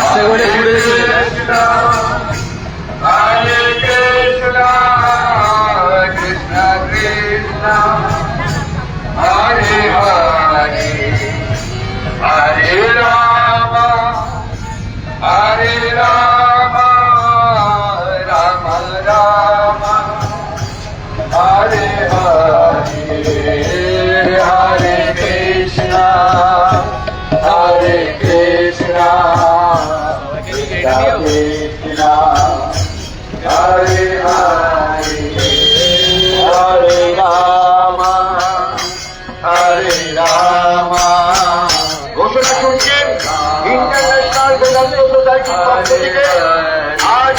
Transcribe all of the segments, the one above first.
আস্তে করে ঘুরে Hare Rama, Hare Rama. ঘোষণা করছেন ইন্টারন্যাশনাল বেদান্ত সোসাইটির পক্ষ থেকে। আজ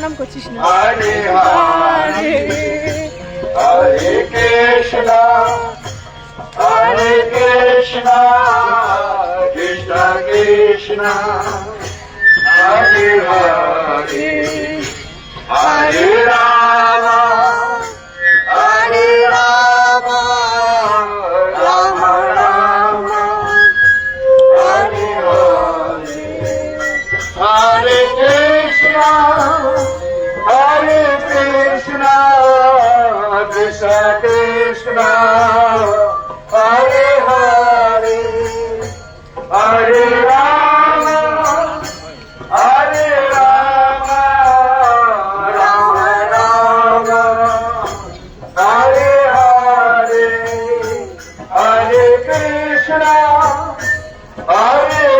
প্রণাম করছিস না? হরে হরে হরে কৃষ্ণ হরে Krishna Krishna Krishna, Hare Hare Hare Ram. Hare Krishna, Hare